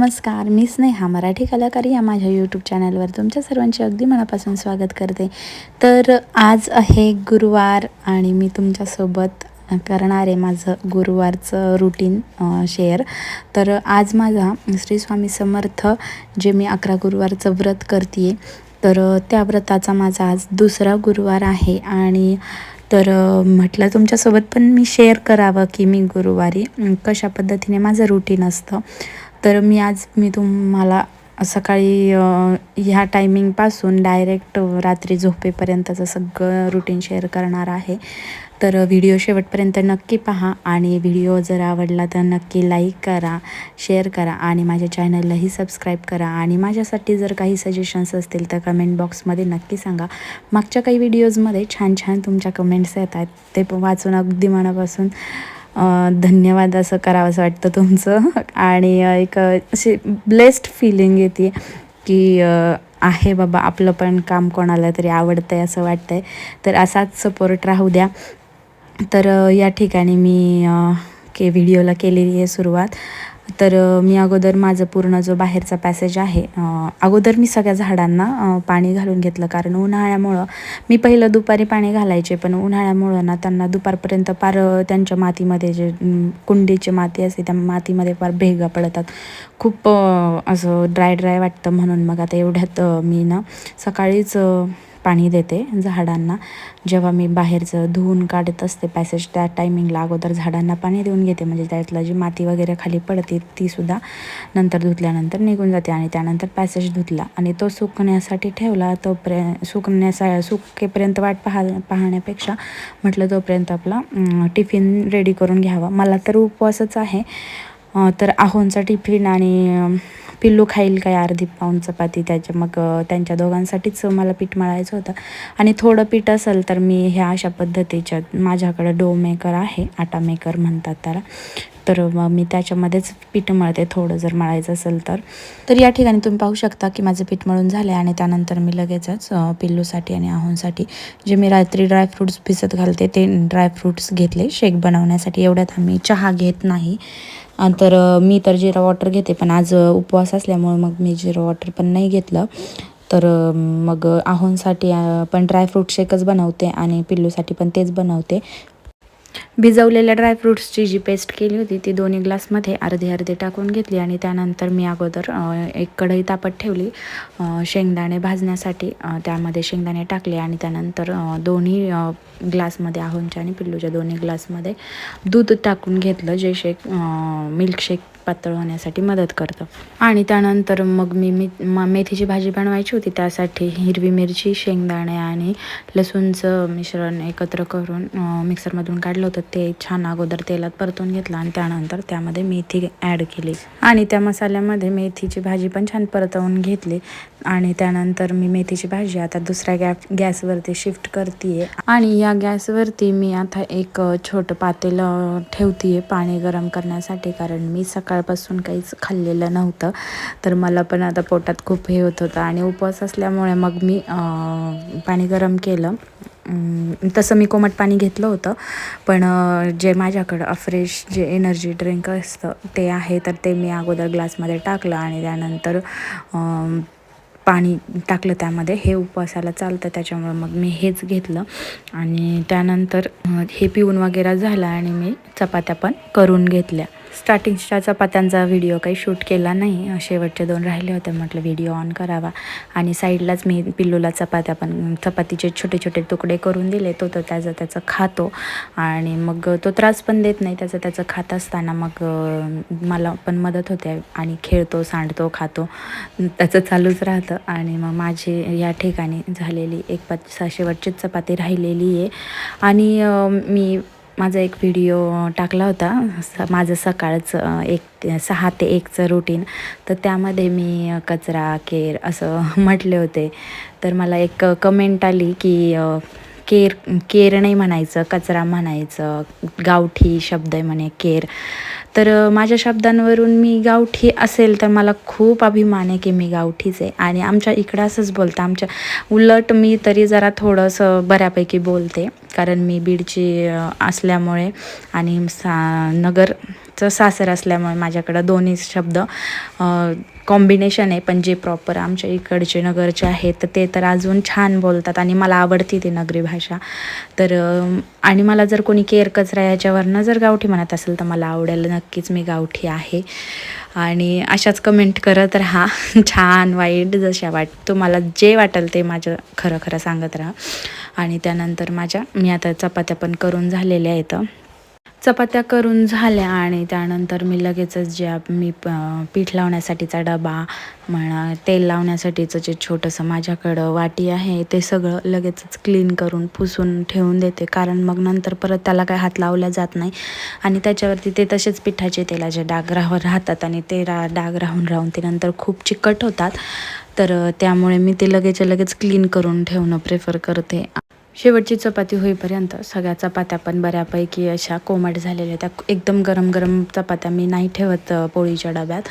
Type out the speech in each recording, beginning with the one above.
नमस्कार मी स्नेहा मराठी कलाकारी या माझ्या यूट्यूब चॅनलवर तुमच्या सर्वांचे अगदी मनापासून स्वागत करते. तर आज आहे गुरुवार आणि मी तुमच्यासोबत करणार आहे माझं गुरुवारचं रुटीन शेअर तर आज माझा श्री स्वामी समर्थ जे मी अकरा गुरुवारचं व्रत करते तर त्या व्रताचा माझा आज दुसरा गुरुवार आहे आणि तर म्हटलं तुमच्यासोबत पण मी शेअर करावं की मी गुरुवारी कशा पद्धतीने माझं रुटीन असतं. तर मी आज मी तुम्हाला सकाळी ह्या टायमिंगपासून डायरेक्ट रात्री झोपेपर्यंतचं सगळं रुटीन शेअर करणार आहे. तर व्हिडिओ शेवटपर्यंत नक्की पहा आणि व्हिडिओ जर आवडला तर नक्की लाईक करा शेअर करा आणि माझ्या चॅनललाही सबस्क्राईब करा आणि माझ्यासाठी जर काही सजेशन्स असतील तर कमेंट बॉक्समध्ये नक्की सांगा. मागच्या काही व्हिडिओजमध्ये छान छान तुमच्या कमेंट्स येत आहेत. ते वाचून अगदी मनापासून धन्यवाद असं करावं असं वाटतं तुमचं. आणि एक अशी ब्लेस्ड फिलिंग येते की आहे बाबा आपलं पण काम कोणाला तरी आवडतं आहे असं वाटतं आहे तर असाच सपोर्ट राहू द्या. तर या ठिकाणी मी के व्हिडिओला केलेली आहे सुरुवात. तर मी अगोदर माझं पूर्ण जो बाहेरचा पॅसेज आहे अगोदर मी सगळ्या झाडांना पाणी घालून घेतलं. कारण उन्हाळ्यामुळं मी पहिलं दुपारी पाणी घालायचे पण उन्हाळ्यामुळं ना त्यांना दुपारपर्यंत फार त्यांच्या मातीमध्ये जे कुंडीची माती असते त्या मातीमध्ये फार भेगा पडतात. खूप असं ड्राय ड्राय वाटतं म्हणून मग आता एवढ्यात मी ना सकाळीच पाणी देते झाडांना. जेव्हा मी बाहेरचं धुवून काढत असते पॅसेज त्या टायमिंगला अगोदर झाडांना पाणी देऊन घेते. म्हणजे त्यातला जी माती वगैरे खाली पडते तीसुद्धा नंतर धुतल्यानंतर निघून जाते आणि त्यानंतर पॅसेज धुतला आणि तो सुकण्यासाठी ठेवला तोपर्य सुकण्यासा सुकेपर्यंत वाट पाहा पाहण्यापेक्षा म्हटलं तोपर्यंत आपला टिफिन रेडी करून घ्यावा. मला तर उपवासच आहे. तर आहोंचा टिफिन आणि पिल्लू खाईल काय अर्धी पाऊन चपाती त्याच्या मग त्यांच्या दोघांसाठीच मला पीठ मळायचं होतं. आणि थोडं पीठ असेल तर मी ह्या अशा पद्धतीच्या माझ्याकडं डो मेकर आहे आटा मेकर म्हणतात त्याला. तर मग मी त्याच्यामध्येच पीठ मळते थोडं जर मळायचं असेल तर. तर या ठिकाणी तुम्ही पाहू शकता की माझं पीठ मळून झालं आहे आणि त्यानंतर मी लगेचच पिल्लूसाठी आणि आहोंसाठी जे मी रात्री ड्रायफ्रूट्स भिजत घालते ते ड्रायफ्रूट्स घेतले. शेक बनवण्यासाठी एवढ्यात आम्ही चहा घेत नाही. तर मी तर जिरा वॉटर घेते पण आज उपवास असल्यामुळे मग मी जिरा वॉटर पण नाही घेतलं. तर मग आहोंसाठी पण ड्रायफ्रूट शेकच बनवते आणि पिल्लूसाठी पण तेच बनवते. भिजवलेल्या ड्रायफ्रूट्सची जी पेस्ट केली होती ती दोन्ही ग्लासमध्ये अर्धे अर्धे टाकून घेतली आणि त्यानंतर मी अगोदर एक कढई तापत ठेवली. शेंगदाणे भाजण्यासाठी त्यामध्ये शेंगदाणे टाकले आणि त्यानंतर दोन्ही ग्लासमध्ये आहोंच्या आणि पिल्लूच्या दोन्ही ग्लासमध्ये दूध टाकून घेतलं. जे शेक मिल्कशेक पातळ होण्यासाठी मदत करतं. आणि त्यानंतर मग मी मी मेथीची भाजी बनवायची होती त्यासाठी हिरवी मिरची शेंगदाणे आणि लसूणचं मिश्रण एकत्र करून मिक्सरमधून काढलं होतं. ते छान अगोदर तेलात परतून घेतलं आणि त्यानंतर त्यामध्ये मेथी ॲड केली. आणि त्या मसाल्यामध्ये मेथीची भाजी पण छान परतवून घेतली. आणि त्यानंतर मी मेथीची भाजी आता दुसऱ्या गॅ गॅसवरती शिफ्ट करते आणि या गॅसवरती मी आता एक छोटं पातेलं ठेवते पाणी गरम करण्यासाठी. कारण मी सकाळ सकाळपासून काहीच खाल्लेलं नव्हतं. तर मला पण आता पोटात खूप हे होत होतं आणि उपवास असल्यामुळे मग मी पाणी गरम केलं. तसं मी कोमट पाणी घेतलं होतं. पण जे माझ्याकडं फ्रेश जे एनर्जी ड्रिंक असतं ते आहे तर ते मी अगोदर ग्लासमध्ये टाकलं आणि त्यानंतर पाणी टाकलं त्यामध्ये. हे उपवासाला चालतं त्याच्यामुळं मग मी हेच घेतलं. आणि त्यानंतर हे पिऊन वगैरे झालं आणि मी चपात्या पण करून घेतल्या. स्टार्टिंगच्या चपात्यांचा व्हिडिओ काही शूट केला नाही शेवटचे दोन राहिले होते म्हटलं व्हिडिओ ऑन करावा. आणि साईडलाच मी पिल्लूला चपात्या पण चपातीचे छोटे छोटे तुकडे करून दिले तो तर त्याचं त्याचं खातो. आणि मग तो त्रास पण देत नाही त्याचं त्याचं खात असताना मग मला पण मदत होते आणि खेळतो सांडतो खातो. त्याचं चालूच राहतं. आणि मग माझी या ठिकाणी झालेली एक पाच शेवटचीच चपाती राहिलेली आहे. आणि मी माझा एक व्हिडिओ टाकला होता. स माझं सकाळचं एक सहा ते एकचं रुटीन तर त्यामध्ये मी कचरा केर असं म्हटले होते. तर मला एक कमेंट आली की केर केर नाही म्हणायचं कचरा म्हणायचं गावठी शब्द आहे म्हणे केर. तर माझ्या शब्दांवरून मी गावठी असेल तर मला खूप अभिमान आहे की मी गावठीच आहे. आणि आमच्या इकडं असंच बोलतं. आमच्या उलट मी तरी जरा थोडंसं बऱ्यापैकी बोलते. कारण मी बीडची असल्यामुळे आणि सा नगर चं सासर असल्यामुळे माझ्याकडं दोन्ही शब्द कॉम्बिनेशन आहे. पण जे प्रॉपर आमच्या इकडचे नगरचे आहेत तर ते तर अजून छान बोलतात आणि मला आवडती ती नगरी भाषा. तर आणि मला जर कोणी केर कचरा याच्यावरनं जर गावठी म्हणत असेल तर मला आवडेल. नक्कीच मी गावठी आहे. आणि अशाच कमेंट करत राहा. छान वाईट जशा वाट तुम्हाला जे वाटेल ते माझं खरं खरं सांगत राहा. आणि त्यानंतर माझ्या मी आता चपात्या पण करून झालेल्या आहेत. चपात्या करून झाल्या आणि त्यानंतर मी लगेचच जे मी प- पीठ लावण्यासाठीचा डबा म्हणा तेल लावण्यासाठीचं जे छोटंसं माझ्याकडं वाटी आहे ते सगळं लगेचच क्लीन करून पुसून ठेवून देते. कारण मग नंतर परत त्याला काय हात लावला जात नाही. आणि त्याच्यावरती ते तसेच पिठाचे तेलाचे डाग राहून राहतात आणि ते रा डाग राहून राहून ते नंतर खूप चिकट होतात. तर त्यामुळे मी ते लगेच लगेच क्लीन करून ठेवणं प्रेफर करते. शेवटची चपाती होईपर्यंत सगळ्या चपात्या पण बऱ्यापैकी अशा कोमट झालेल्या त्या एकदम गरम गरम चपात्या मी नाही ठेवत पोळीच्या डब्यात.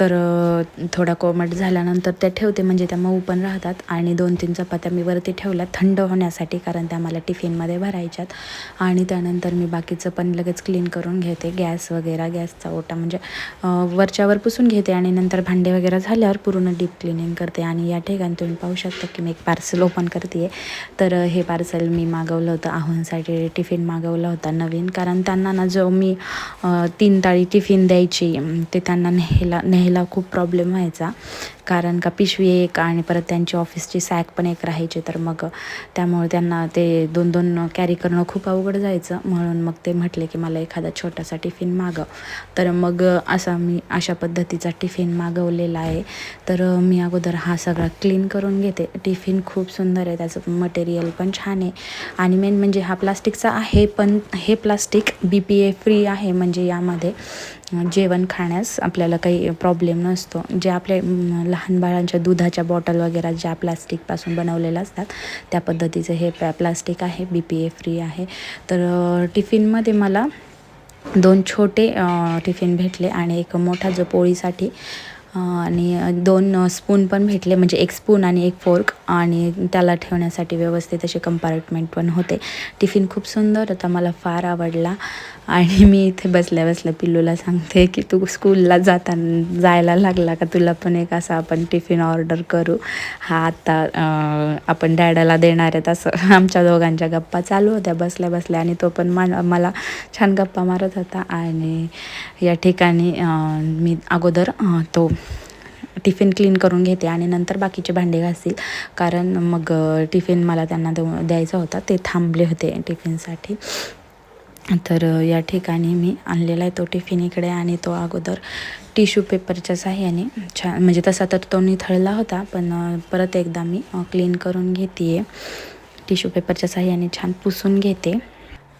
तर अ, थोड्या कोमट झाल्यानंतर त्या ठेवते म्हणजे त्या मऊ पण राहतात. आणि दोन तीन चपात्या मी वरती ठेवल्या थंड होण्यासाठी कारण त्या मला टिफिनमध्ये भरायच्यात. आणि त्यानंतर मी बाकीचं पण लगेच क्लीन करून घेते. गॅस वगैरे गॅसचा ओटा म्हणजे वरच्यावर पुसून घेते आणि नंतर भांडे वगैरे झाल्यावर पूर्ण डीप क्लिनिंग करते. आणि या ठिकाणी तुम्ही पाहू शकता की मी एक पार्सल ओपन करते तर हे पार्सल मी मागवलं होतं आहोंसाठी टिफिन मागवला होता नवीन. कारण त्यांना ना जो मी तीन ताळी टिफिन द्यायची ते त्यांना न्यायला न्यायला खूप प्रॉब्लेम व्हायचा. कारण का पिशवी एक आणि परत त्यांची ऑफिसची सॅक पण एक राहायची. तर मग त्यामुळे त्यांना ते दोन दोन कॅरी करणं खूप अवघड जायचं. म्हणून मग ते म्हटले की मला एखादा छोटासा टिफिन मागव. तर मग असा मी अशा पद्धतीचा टिफिन मागवलेला आहे. तर मी अगोदर हा सगळा क्लीन करून घेते. टिफिन खूप सुंदर आहे. त्याचं मटेरियल पण छान आहे. आणि मेन म्हणजे हा प्लास्टिकचा आहे पण हे plastic B P A free आहे. म्हणजे यामध्ये जेवण खाण्यास आपल्याला काही प्रॉब्लेम नसतो. जे आपले लहान बाळांच्या दुधाच्या बॉटल वगैरे ज्या प्लास्टिकपासून बनवलेल्या असतात त्या पद्धतीचं हे प्लास्टिक आहे बी पी ए फ्री आहे. तर टिफिनमध्ये मला दोन छोटे टिफिन भेटले आणि एक मोठा जो पोळीसाठी आणि दोन स्पून पण भेटले. म्हणजे एक स्पून आणि एक फोर्क आणि त्याला ठेवण्यासाठी व्यवस्थित असे कंपार्टमेंट पण होते. टिफिन खूप सुंदर होता मला फार आवडला. आणि मी इथे बसल्या बसल्या पिल्लूला सांगते की तू स्कूलला जाताना जायला लागला का? तुला पण एक असा आपण टिफिन ऑर्डर करू. हा आत्ता आपण डॅडाला देणार आहेत असं. आमच्या दोघांच्या गप्पा चालू होत्या बसल्या बसल्या आणि तो पण मा मला छान गप्पा मारत होता. आणि या ठिकाणी मी अगोदर तो टिफिन क्लीन करून घेते आणि नंतर बाकीचे भांडे घासतील. कारण मग टिफिन मला त्यांना देऊ द्यायचा होता. ते थांबले होते टिफिनसाठी तर या ठिकाणी मी आणलेला आहे तो टिफिन इकडे आणि तो अगोदर टिश्यू पेपरच्या साह्याने छान म्हणजे तसा तर तो निथळला होता पण परत एकदा मी क्लीन करून घेते आहे टिश्यू पेपरच्या साह्याने छान पुसून घेते.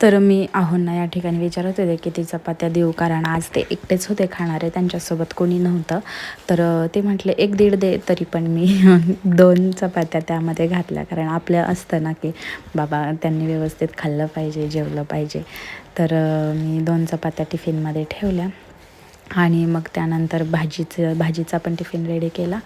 तर मी आहोंना या ठिकाणी विचारत होते की ती चपात्या देऊ कारण आज ते एकटेच होते खाणारे त्यांच्यासोबत कोणी नव्हतं. तर ते म्हटले एक दीड दे तरी पण मी दोन चपात्या त्यामध्ये घातल्या कारण आपलं असतं ना की बाबा त्यांनी व्यवस्थित खाल्लं पाहिजे जेवलं पाहिजे. तर मी दोन चपात्या टिफिनमध्ये ठेवल्या आणि मग त्यानंतर भाजीचं भाजीचा पण टिफिन रेडी केला.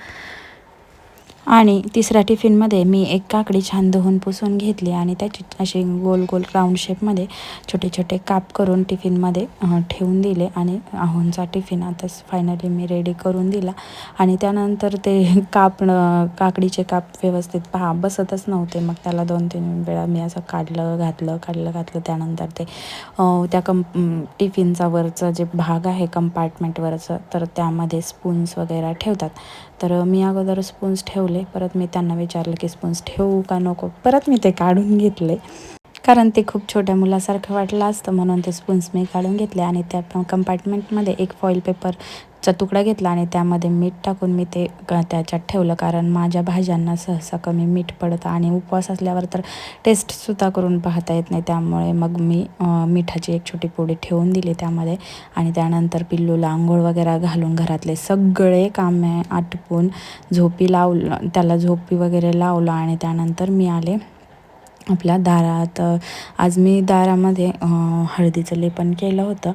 आणि तिसऱ्या टिफिनमध्ये मी एक काकडी छान धुवून पुसून घेतली आणि त्याची असे गोल गोल राऊंड शेपमध्ये छोटे छोटे काप करून टिफिनमध्ये ठेवून दिले आणि आहोंचा टिफिन आता फायनली मी रेडी करून दिला. आणि त्यानंतर ते काप काकडीचे काप व्यवस्थित पहा बसतच नव्हते. मग त्याला दोन तीन वेळा मी असं काढलं घातलं काढलं घातलं. त्यानंतर ते त्या कं टिफिनचा वरचं जे भाग आहे कंपार्टमेंटवरचं तर त्यामध्ये स्पून्स वगैरे ठेवतात. तर मी अगोदर स्पून्स ठेवले. परत मी त्यांना विचारलं की स्पून्स ठेवू का नको? परत मी ते काढून घेतले. कारण ते खूप छोट्या मुलासारखं वाटलं असतं म्हणून ते स्पून्स मी काढून घेतले आणि त्या कंपार्टमेंटमध्ये एक फॉईल पेपर चा तुकडा घेतला आणि त्यामध्ये मीठ टाकून मी ते क- त्याच्यात ठेवलं. कारण माझ्या भाज्यांना सहसा कमी मीठ पडतं आणि उपवास असल्यावर तर टेस्टसुद्धा करून पाहता येत नाही. त्यामुळे मग मी मिठाची एक छोटी पोळी ठेवून दिली त्यामध्ये आणि त्यानंतर पिल्लूला आंघोळ वगैरे घालून घरातले सगळे कामे आटपून झोपी लावलं त्याला झोपी वगैरे लावलं आणि त्यानंतर मी आले आपल्या दारात. आज मी दारामध्ये हळदीचं लेपन केलं होतं.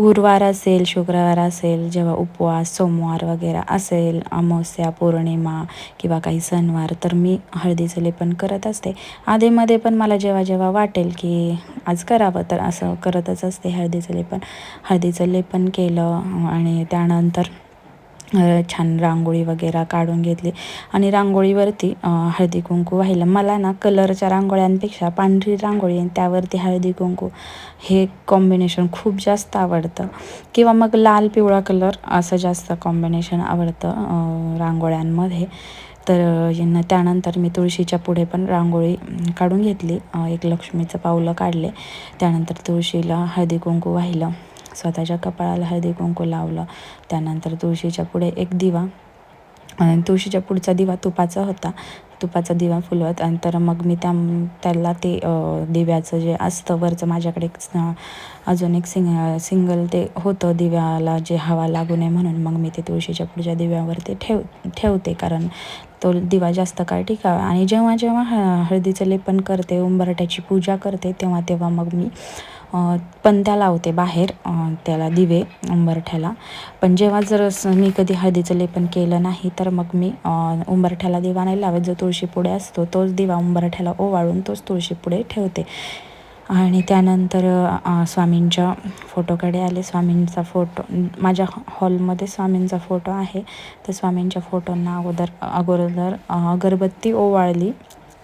गुरुवार असेल शुक्रवार असेल जेव्हा उपवास सोमवार वगैरे असेल अमावस्या पौर्णिमा किंवा काही सणवार तर मी हळदीचं लेपन करत असते. आधीमध्ये पण मला जेव्हा जेव्हा वाटेल की आज करावं तर असं करतच असते हळदीचं लेपन. हळदीचं लेपन केलं आणि त्यानंतर छान रांगोळी वगैरे काढून घेतली. आणि रांगोळीवरती हळदी कुंकू वाहिलं. मला ना कलरच्या रांगोळ्यांपेक्षा पांढरी रांगोळी आणि त्यावरती हळदी कुंकू हे कॉम्बिनेशन खूप जास्त आवडतं. किंवा मग लाल पिवळा कलर असं जास्त कॉम्बिनेशन आवडतं रांगोळ्यांमध्ये. तर यांना त्यानंतर मी तुळशीच्या पुढे पण रांगोळी काढून घेतली. एक लक्ष्मीचं पावलं काढले. त्यानंतर तुळशीला हळदी कुंकू वाहिलं. स्वतःच्या कपाळाला हळदी कुंकू लावलं. त्यानंतर तुळशीच्या पुढे एक दिवा. आणि तुळशीच्या पुढचा दिवा तुपाचा होता. तुपाचा दिवा फुलवत आणि तर मग मी त्या त्याला ते दिव्याचं जे असतं वरचं माझ्याकडे अजून एक सिंग सिंगल ते होतं दिव्याला जे हवा लागू नये म्हणून मग मी ते तुळशीच्या पुढच्या दिव्यावर ते ठेव ठेवते. कारण तो दिवा जास्त काळ टिकावा. आणि जेव्हा जेव्हा ह हळदीचं लेपन करते उंबरट्याची पूजा करते तेव्हा तेव्हा मग मी पंत्या लावते बाहेर त्याला दिवे उंबरठ्याला. पण जेव्हा जर मी कधी हळदीचं लेपन केलं नाही तर मग मी उंबरठ्याला दिवा नाही लावत. जो तुळशीपुडे असतो तोच दिवा उंबरठ्याला ओवाळून तोच तुळशीपुडे ठेवते. आणि त्यानंतर स्वामींच्या फोटोकडे आले. स्वामींचा फोटो माझ्या हॉलमध्ये स्वामींचा फोटो आहे. तर स्वामींच्या फोटोंना अगोदर अगोदर अगरबत्ती ओवाळली.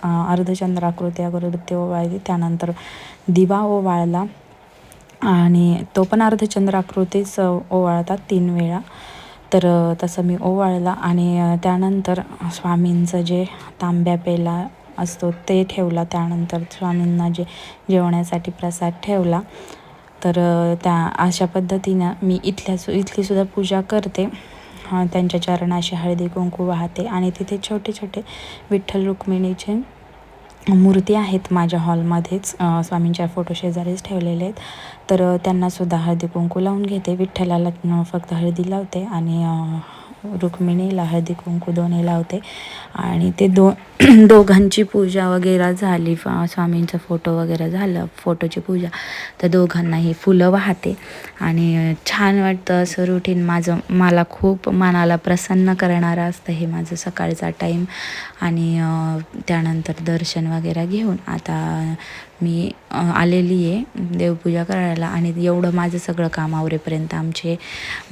अर्धचंद्राकृती अगरबत्ती ओवाळली त्यानंतर दिवा ओवाळला आणि तो पण अर्धचंद्राकृतीच ओवाळतात तीन वेळा. तर तसं मी ओवाळला आणि त्यानंतर स्वामींचं जे तांब्या पेला असतो ते ठेवला. त्यानंतर स्वामींना जे जेवण्यासाठी प्रसाद ठेवला. तर त्या अशा पद्धतीनं मी इथल्या सु इथलीसुद्धा पूजा करते. त्यांच्या चरणाशी हळदी कुंकू वाहते आणि तिथे छोटे छोटे विठ्ठल रुक्मिणीचे मूर्ती आहेत माझ्या हॉलमध्येच. स्वामींच्या फोटो शेजारीच ठेवलेले आहेत. तर त्यांनासुद्धा हळदी कुंकू लावून घेते. विठ्ठलाला फक्त हळदी लावते आणि रुक्मिणीला हळदी कुंकू दोन्ही लावते. आणि ते दो दोघांची पूजा वगैरे झाली. स्वामींचा फोटो वगैरे झालं फोटोची पूजा. तर दोघांनाही फुलं वाहते. आणि छान वाटतं असं रुटीन माझं मला खूप मनाला प्रसन्न करणारं असतं हे माझं सकाळचा टाईम आणि त्यानंतर दर्शन वगैरे घेऊन आता मी आलेली आहे देवपूजा करायला आणि एवढं माझं सगळं काम आवरेपर्यंत आमचे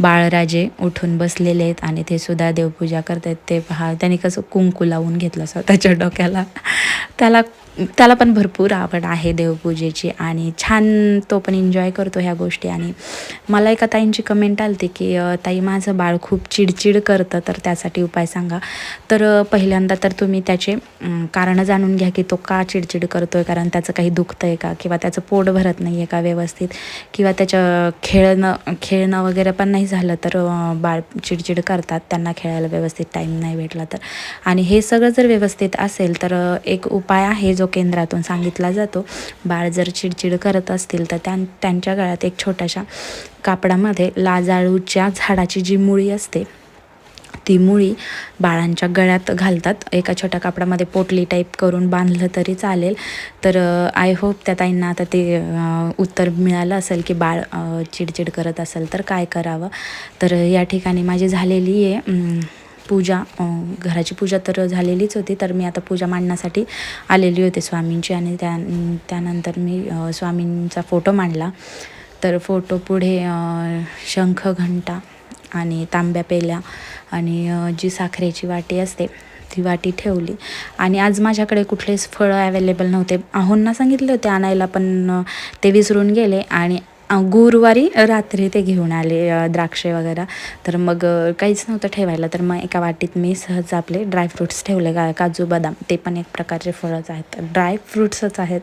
बाळराजे उठून बसलेले आहेत आणि ते सुद्धा देवपूजा करतात ते पहा त्यांनी कसं कुंकू लावून घेतलं स्वतःच्या डोक्याला. त्याला त्याला पण भरपूर आवड आहे देवपूजेची आणि छान तो पण एन्जॉय करतो ह्या गोष्टी. आणि मला एका ताईंची कमेंट आली की ताई माझं बाळ खूप चिडचिड करतं तर त्यासाठी उपाय सांगा. तर पहिल्यांदा तर तुम्ही त्याचे कारणं जाणून घ्या की तो का चिडचिड करतो आहे कारण त्याचं काही दुखतं आहे का? किंवा त्याचं पोट भरत नाही आहे का व्यवस्थित? किंवा त्याचं खेळणं खेळणं वगैरे पण नाही झालं तर बाळ चिडचिड करतात त्यांना खेळायला व्यवस्थित टाईम नाही भेटला तर. आणि हे सगळं जर व्यवस्थित असेल तर एक उपाय आहे जो केंद्रातून सांगितला जातो. बाळ जर चिडचिड करत असतील तर त्यां त्यांच्या गळ्यात एक छोट्याशा कापडामध्ये लाजाळूच्या झाडाची जी मुळी असते ती मुळी बाळांच्या गळ्यात घालतात. एका छोट्या कापडामध्ये पोटली टाईप करून बांधलं तरी चालेल. तर आय होप त्या ताईंना आता ते उत्तर मिळालं असेल की बाळ चिडचिड करत असेल तर काय करावं. तर या ठिकाणी माझी झालेली आहे पूजा घराची पूजा तर झालेलीच होती तर मी आता पूजा मांडण्यासाठी आलेली होते स्वामींची आणि त्या त्यानंतर मी स्वामींचा फोटो मांडला. तर फोटो पुढे शंख घंटा आणि तांब्या पेल्या आणि जी साखरेची वाटी असते ती वाटी ठेवली. आणि आज माझ्याकडे कुठलेच फळं अवेलेबल नव्हते. आहोंना सांगितले होते आणायला पण ते विसरून गेले आणि गुरुवारी रात्री ते घेऊन आले द्राक्षे वगैरे. तर मग काहीच नव्हतं ठेवायला तर मग एका वाटीत मी सहज आपले ड्रायफ्रूट्स ठेवले. का काजू बदाम ते पण एक प्रकारचे फळच आहेत. ड्रायफ्रुट्सच आहेत.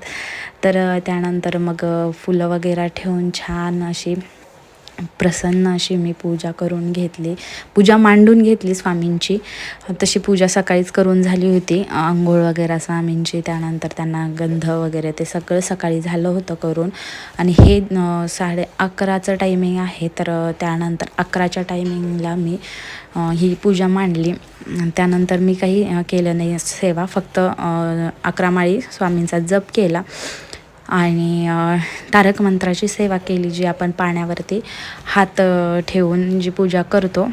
तर त्यानंतर मग फुलं वगैरे ठेवून छान अशी प्रसन्न अशी मी पूजा करून घेतली. पूजा मांडून घेतली स्वामींची. तशी पूजा सकाळीच करून झाली होती. आंघोळ वगैरे स्वामींची त्यानंतर त्यांना गंध वगैरे ते सगळं सकाळी झालं होतं करून. आणि हे साडे अकराचं टायमिंग आहे तर त्यानंतर अकराच्या टायमिंगला मी ही पूजा मांडली. त्यानंतर मी काही केलं नाही सेवा फक्त अकरा माळी स्वामींचा जप केला. आणि तारक मंत्राची सेवा केली जी आपण पाण्यावरती हात ठेवून जी पूजा करतो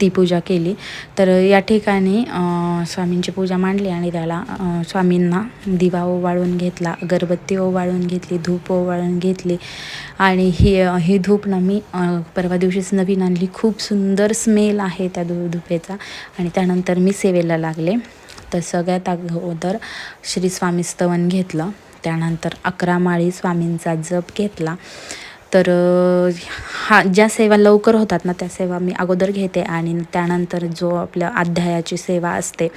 ती पूजा केली. तर या ठिकाणी स्वामींची पूजा मांडली आणि त्याला स्वामींना दिवा ओवाळून घेतला अगरबत्ती ओवाळून घेतली धूप ओवाळून घेतली. आणि ही ही धूप ना मी परवा दिवशीच नवीन आणली. खूप सुंदर स्मेल आहे त्या धू धुपेचा. आणि त्यानंतर मी सेवेला लागले. तर सगळ्यात अगोदर श्री स्वामी स्तवन घेतलं. त्यानंतर अकरा माळी स्वामींचा जप घेतला. तर हा ज्या सेवा लवकर होतात ना त्या सेवा मी अगोदर घेते आणि त्यानंतर जो आपल्या अध्यायाची सेवा असते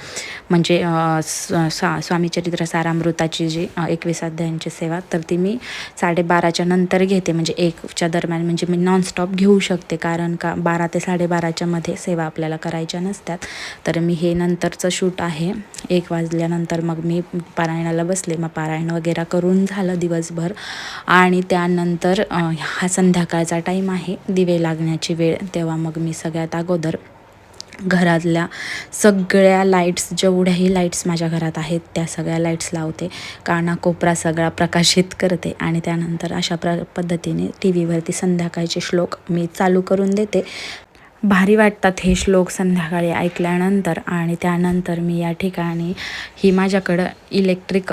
म्हणजे अ, स- सा स्वामी चरित्र सारामृताची जी एकवीस अध्यायांची सेवा तर ती मी साडेबाराच्या नंतर घेते. म्हणजे एकच्या दरम्यान म्हणजे मी नॉनस्टॉप घेऊ शकते कारण का बारा ते साडेबाराच्या मध्ये सेवा आपल्याला करायच्या नसतात. तर मी हे नंतरचं शूट आहे. एक वाजल्यानंतर मग मी पारायणाला बसले. मग पारायण वगैरे करून झालं दिवसभर. आणि त्यानंतर हा संध्याकाळचा टाईम आहे. दिवे लागण्याची वेळ. तेव्हा मग मी सगळ्यात अगोदर घरातल्या सगळ्या लाईट्स जेवढ्याही लाईट्स माझ्या घरात आहेत त्या सगळ्या लाईट्स लावते. कानाकोपरा सगळा प्रकाशित करते आणि त्यानंतर अशा प्र पद्धतीने टी व्हीवरती संध्याकाळचे श्लोक मी चालू करून देते. भारी वाटतात हे श्लोक संध्याकाळी ऐकल्यानंतर आणि त्यानंतर मी या ठिकाणी ही माझ्याकडं इलेक्ट्रिक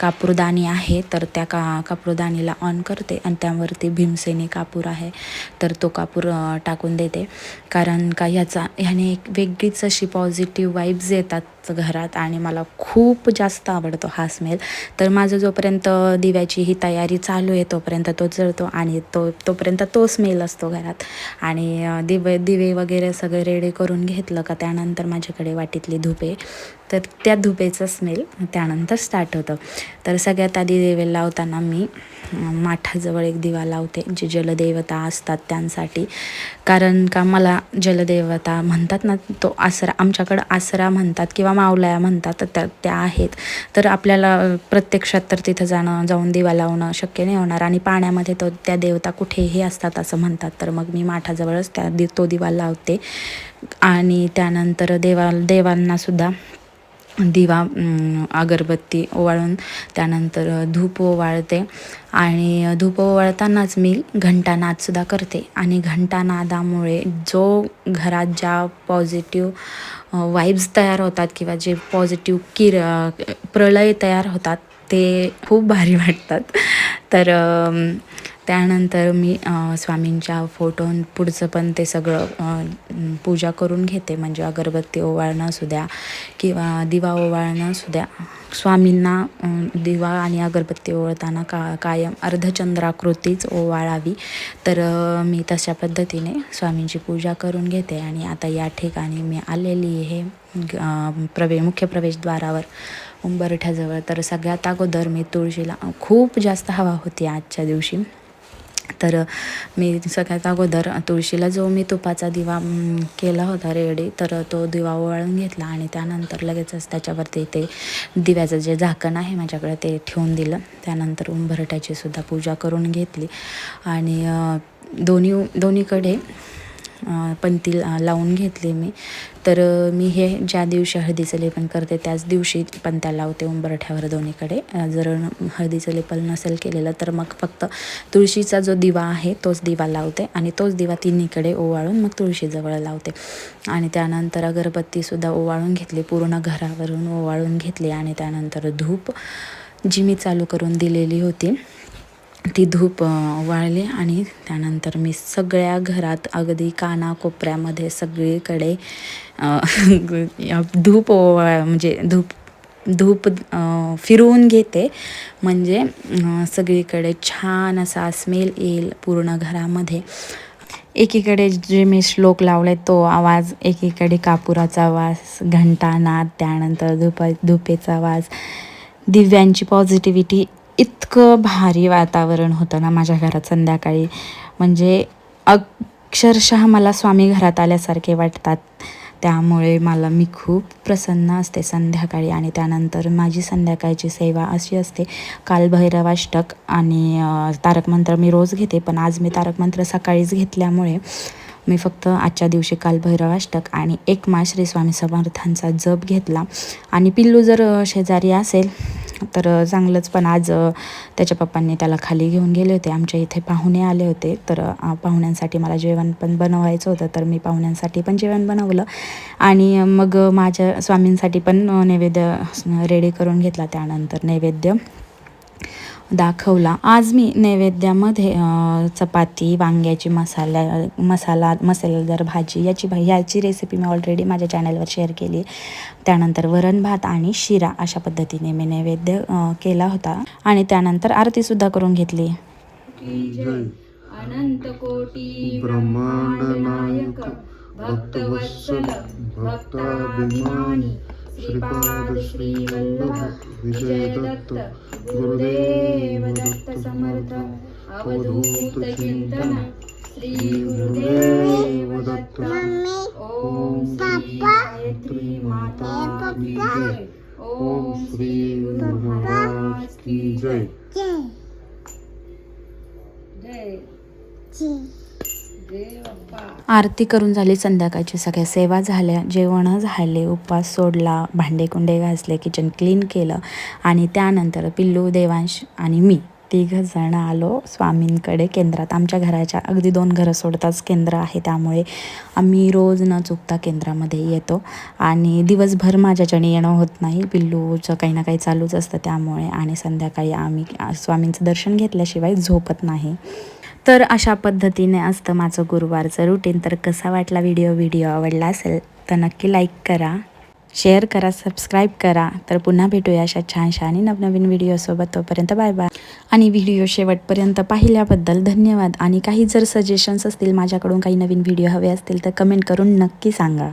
कापूरदानी आहे तर त्या का कापूरदानीला ऑन करते आणि त्यावरती भीमसेनी कापूर आहे तर तो कापूर टाकून देते. कारण का ह्याचा ह्याने एक वेगळीच अशी पॉझिटिव्ह वाईब्स येतात घरात आणि मला खूप जास्त आवडतो हा स्मेल तर माझं जोपर्यंत दिव्याची ही तयारी चालू आहे तोपर्यंत तो जळतो आणि तो तोपर्यंत तो स्मेल असतो घरात. आणि दिवे दिवे वगैरे सगळे रेडी करून घेतलं का त्यानंतर माझ्याकडे वाटीतली धुपे. तर त्या धुपेचं स्मेल त्यानंतर स्टार्ट होतं. तर सगळ्यात आधी दिवे लावताना मी माठाजवळ एक दिवा लावते जे जलदेवता असतात त्यांसाठी. कारण का मला जलदेवता म्हणतात ना तो आसरा आमच्याकडं आसरा म्हणतात किंवा मावलाया म्हणतात तर त्या त्या आहेत. तर आपल्याला प्रत्यक्षात तर तिथं जाणं जाऊन दिवा लावणं शक्य नाही होणार. आणि पाण्यामध्ये तो त्या देवता कुठेही असतात असं म्हणतात. तर मग मी माठाजवळच त्या दि तो दिवा लावते. आणि त्यानंतर देवा देवांनासुद्धा दिवा अगरबत्ती ओवाळून त्यानंतर धूप ओवाळते. आणि धूप ओवाळतानाच मी घंटानादसुद्धा करते. आणि घंटानादामुळे जो घरात ज्या पॉझिटिव्ह वाईब्स तयार होतात किंवा जे पॉझिटिव्ह किर प्रलय तयार होतात ते खूप भारी वाटतात. तर त्यानंतर मी स्वामींच्या फोटो पुढचं पण ते सगळं पूजा करून घेते. म्हणजे अगरबत्ती ओवाळणं असू द्या किंवा दिवा ओवाळणं असू द्या. स्वामींना दिवा आणि अगरबत्ती ओवळताना का कायम अर्धचंद्राकृतीच ओवाळावी. तर मी तशा पद्धतीने स्वामींची पूजा करून घेते. आणि आता या ठिकाणी मी आलेली आहे प्रवेश प्रवे मुख्य प्रवेशद्वारावर उंबरठ्याजवळ. तर सगळ्यात अगोदर मी तुळशीला खूप जास्त हवा होती आजच्या दिवशी. तर मी सगळ्यात अगोदर तुळशीला जो मी तुपाचा दिवा केला होता रेडी तर तो दिवा ओवाळून घेतला आणि त्यानंतर लगेचच त्याच्यावरती ते दिव्याचं जे झाकण आहे माझ्याकडे ते ठेवून दिलं. त्यानंतर उंबरट्याची सुद्धा पूजा करून घेतली. आणि दोन्ही दोन्हीकडे पंती लावून घेतली मी. तर मी हे ज्या दिवशी हळदीचं लेपन करते त्याच दिवशी पंत्या लावते उंबरठ्यावर दोन्हीकडे. जर हळदीचं लेपन नसेल केलेलं तर मग फक्त तुळशीचा जो दिवा आहे तोच दिवा लावते आणि तोच दिवा तिन्हीकडे ओवाळून मग तुळशीजवळ लावते. आणि त्यानंतर अगरबत्तीसुद्धा ओवाळून घेतली पूर्ण घरावरून ओवाळून घेतली आणि त्यानंतर धूप जी मी चालू करून दिलेली होती ती धूप वाळली आणि त्यानंतर मी सगळ्या घरात अगदी कानाकोपऱ्यामध्ये सगळीकडे धूप म्हणजे धूप धूप फिरवून घेते. म्हणजे सगळीकडे छान असा स्मेल येईल पूर्ण घरामध्ये. एकीकडे जे मी श्लोक लावले तो आवाज एकीकडे कापुराचा वास घंटानाद त्यानंतर धुपा धुपेचा वास. दिव्यांची पॉझिटिव्हिटी इतकं भारी वातावरण होतं ना माझ्या घरात संध्याकाळी. म्हणजे अक्षरशः मला स्वामी घरात आल्यासारखे वाटतात. त्यामुळे मला मी खूप प्रसन्न असते संध्याकाळी आणि त्यानंतर माझी संध्याकाळची सेवा अशी असते. कालभैरवाष्टक आणि तारक मंत्र मी रोज घेते पण आज मी तारक मंत्र सकाळीच घेतल्यामुळे मी फक्त आजच्या दिवशी कालभैरवाष्टक आणि एक मास श्री स्वामी समर्थांचा जप घेतला. आणि पिल्लू जर शेजारी असेल तर चांगलंच पण आज त्याच्या पप्पांनी त्याला खाली घेऊन गेले होते. आमच्या इथे पाहुणे आले होते. तर पाहुण्यांसाठी मला जेवण पण बनवायचं होतं. तर मी पाहुण्यांसाठी पण जेवण बनवलं. आणि मग माझ्या स्वामींसाठी पण नैवेद्य रेडी करून घेतला त्यानंतर नैवेद्य. दाखवला. आज मी नैवेद्यामध्ये चपाती वांग्याची मसाल्या मसाला मसालेदार भाजी याची भा याची रेसिपी मी ऑलरेडी माझ्या चॅनलवर शेअर केली आहे. त्यानंतर वरण भात आणि शिरा अशा पद्धतीने मी नैवेद्य केला होता. आणि त्यानंतर आरतीसुद्धा करून घेतली. की जय. अनंत कोटी ब्रह्मांड नायक नायक भक्तवत्सल भक्ताभिमानी श्रीपाद श्री वल्लभ विजय दत्त गुरुदेव दत्त समर्थ अवधूत चिंतन श्री गुरुदेव दत्त ओम श्री गायत्री माता की जय ओम श्री गुरु महाराज की जय जय जय आरती करून झाली संध्याकाळची. सगळ्या सेवा झाल्या जेवण झाले उपवास सोडला भांडे कुंडे घासले किचन क्लीन केलं आणि त्यानंतर पिल्लू देवांश आणि मी तिघंजण आलो स्वामींकडे केंद्रात. आमच्या घराच्या अगदी दोन घरं सोडताच केंद्र आहे त्यामुळे आम्ही रोज न चुकता केंद्रामध्ये येतो. आणि दिवसभर माझ्याच्याने येणं होत नाही पिल्लूचं काही ना काही चालूच असतं त्यामुळे. आणि संध्याकाळी आम्ही स्वामींचं दर्शन घेतल्याशिवाय झोपत नाही. तर अशा पद्धतीने असतं माझं गुरुवारचं रुटीन तर कसा वाटला व्हिडिओ व्हिडिओ आवडला असेल तर नक्की लाईक करा. शेअर करा सबस्क्राईब करा. तर पुन्हा भेटूया अशा छानशा आणि नवनवीन व्हिडिओसोबत तोपर्यंत बाय बाय आणि व्हिडिओ शेवटपर्यंत पाहिल्याबद्दल धन्यवाद. आणि काही जर सजेशन्स असतील माझ्याकडून काही नवीन व्हिडिओ हवे असतील तर कमेंट करून नक्की सांगा.